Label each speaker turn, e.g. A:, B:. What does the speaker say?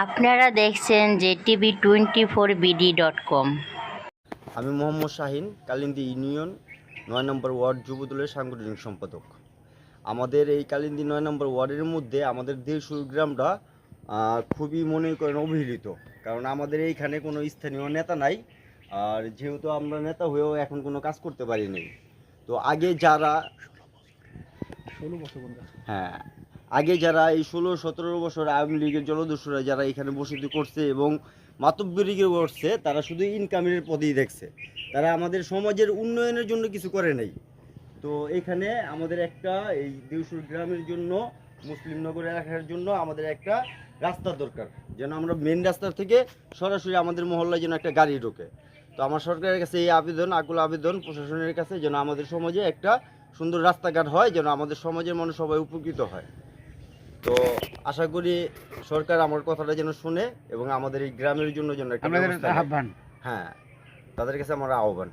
A: আপনারা দেখছেন যে TV twenty four BD dot com.
B: আমি মোহাম্মদ শাহিন কালিন্দি ইউনিয়ন নয় নম্বর ওয়ার্ড যুবদলের সাংগঠনিক সম্পাদক। আমাদের এই কালিন্দি নয় নম্বর ওয়ার্ডের মধ্যে আমাদের দেড়শো গ্রামটা খুবই মনে করেন অবহেলিত। কারণ আমাদের এইখানে কোনো স্থানীয় নেতা নাই আর যেহেতু আমরা নেতা হয়েও এখন কোনো কাজ করতে পারিনি তো আগে যারা হ্যাঁ আগে যারা এই ষোলো, সতেরো বছর আওয়ামী লীগের জলদস্যুরা যারা এখানে বসতি করছে এবং মাতব্বরিকে করছে, তারা শুধু ইনকামের পথেই দেখছে। তারা আমাদের সমাজের উন্নয়নের জন্য কিছু করে নাই। তো এখানে আমাদের একটা এই দেউসুর গ্রামের জন্য, মুসলিম নগর এলাকার জন্য আমাদের একটা রাস্তা দরকার। যেন আমরা মেন রাস্তা থেকে সরাসরি আমাদের মহল্লায় যেন একটা গাড়ি ঢোকে। তো আমার সরকারের কাছে এই আবেদন, আকুল আবেদন প্রশাসনের কাছে যেন আমাদের সমাজে একটা সুন্দর রাস্তাঘাট হয়, যেন আমাদের সমাজের মানুষ সবাই উপকৃত হয়। তো আশা করি সরকার আমার কথাটা যেন শুনে এবং আমাদের এই গ্রামের জন্য যেন একটা হ্যাঁ তাদের কাছে আমার আহ্বান।